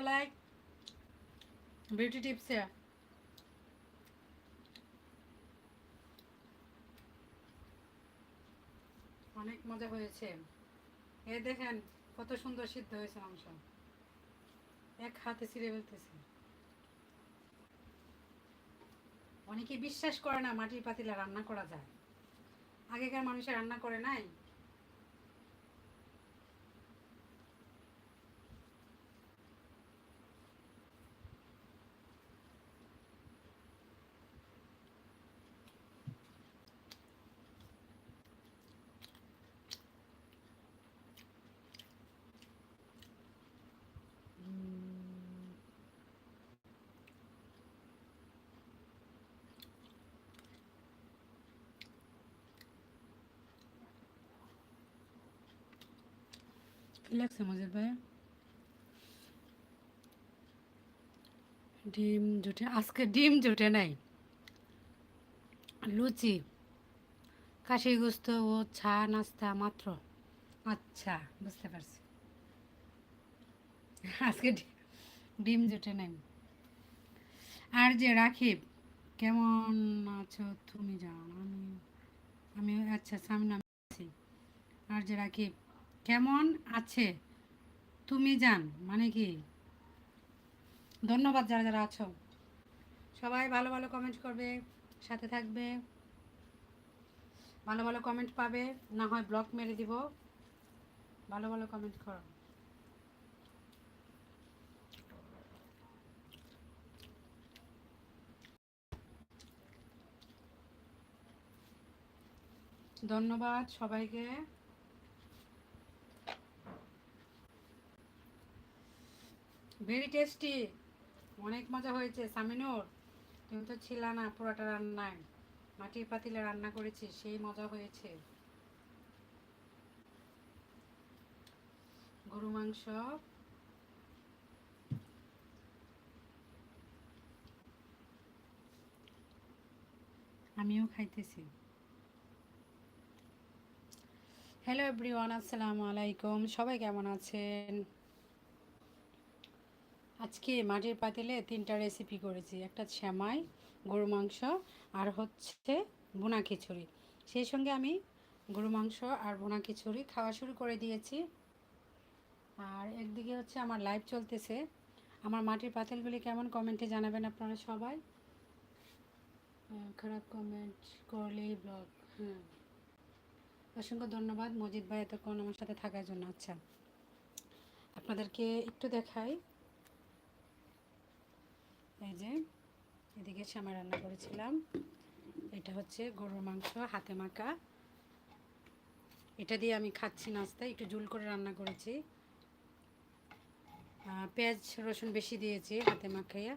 তেরোটা like beauty টিপসে অনেক মজা হয়েছে। এ দেখেন, কত সুন্দর সিদ্ধ হয়েছে মাংস। এক হাতে ছিঁড়ে ফেলতেছে। অনেকে বিশ্বাস করে না মাটির পাতিলা রান্না করা যায়। আগেকার মানুষের রান্না করে নাই। লাগছে মজিদ ভাই ডিম জুটে আজকে ডিম জুটে নাই লুচি কাশি গুস্ত ও চা নাস্তা মাত্র আচ্ছা বুঝতে পারছি আজকে ডিম জুটে নাই আর যে রাখিব কেমন আছো তুমি জান আমি আমি আচ্ছা সামনে আছি আর যে রাখিব কেমন আছে? তুমি যান মানে কি? ধন্যবাদ যারা যারা আছো। সবাই ভালো ভালো কমেন্ট করবে, সাথে থাকবে। ভালো ভালো কমেন্ট পাবে, না হয় ব্লক মেরে দিব। ভালো ভালো কমেন্ট করো। ধন্যবাদ সবাইকে। ভেরি টেস্টি অনেক মজা হয়েছে, সামিনুর। তুমি তো ছিল না পুরোটা রান্নায়। মাটির পাতিলে রান্না করেছি, সেই মজা হয়েছে। গরু মাংস। আমিও খাইতেছি। হ্যালো এভরিওয়ান আসসালামু আলাইকুম। সবাই কেমন আছেন? আজকে মাটির পাতিলে তিনটা রেসিপি করেছি। একটা শ্যামাই গরু মাংস আর হচ্ছে বোনা খিচুড়ি। সেই সঙ্গে আমি গরু মাংস আর বোনা খিচুড়ি খাওয়া শুরু করে দিয়েছি। আর একদিকে হচ্ছে আমার লাইভ চলতেছে। আমার মাটির পাতিলগুলি কেমন কমেন্টে জানাবেন আপনারা সবাই? খারাপ কমেন্ট করলেই ব্লগ হ্যাঁ অসংখ্য ধন্যবাদ মজিদ ভাই এতক্ষণ আমার সাথে থাকার জন্য। আচ্ছা আপনাদেরকে একটু দেখাই। এই যে, এদিকে শ্যামা রান্না করেছিলাম। এটা হচ্ছে গরুর মাংস, হাতে মাখা। এটা দিয়ে আমি খাচ্ছি নাস্তায়, একটু জুল করে রান্না করেছি। পেঁয়াজ, রসুন বেশি দিয়েছি হাতে মাখাইয়া।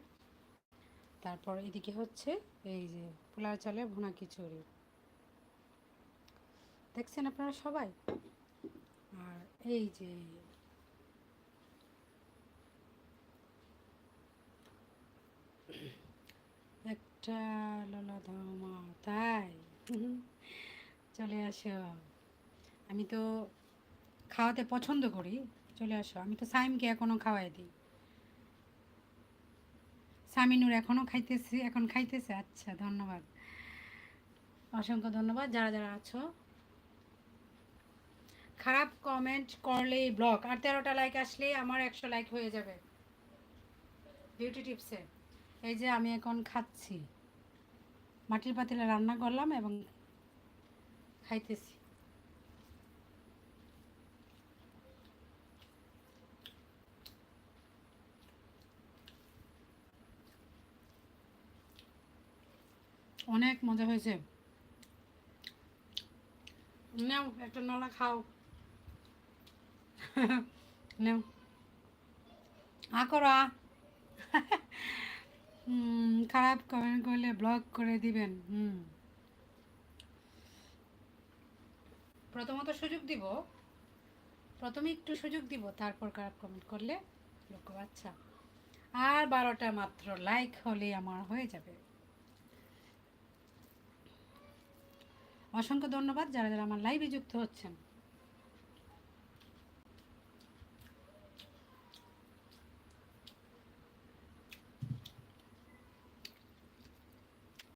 তারপর এদিকে হচ্ছে এই যে পোলাও চালের ভুনা খিচুড়ি। দেখছেন আপনারা সবাই? আর এই যে তাই। চলে আসো। আমি তো খাওয়াতে পছন্দ করি। চলে আসো। আমি তো সাইমকে এখনও খাওয়াই দিই। সামিনুর এখনও খাইতেছি, এখন খাইতেছে। আচ্ছা ধন্যবাদ। অসংখ্য ধন্যবাদ। যারা যারা আছো, খারাপ কমেন্ট করলেই ব্লক আর তেরোটা লাইক আসলেই আমার একশো লাইক হয়ে যাবে। বিউটি টিপসে এই যে আমি এখন খাচ্ছি। মাটির পাতিলে রান্না করলাম এবং খাইতেছি। অনেক মজা হয়েছে। নেও, একটা নলা খাও। নেও। আ করো খারাপ কমেন্ট করলে ব্লক করে দিবেন, হুম। প্রথমত সুযোগ দিব। প্রথমে একটু সুযোগ দিব, তারপর খারাপ কমেন্ট করলে লোক আচ্ছা আর বারোটা মাত্র লাইক হলে আমার হয়ে যাবে। অসংখ্য ধন্যবাদ যারা যারা আমার লাইভে যুক্ত হচ্ছেন।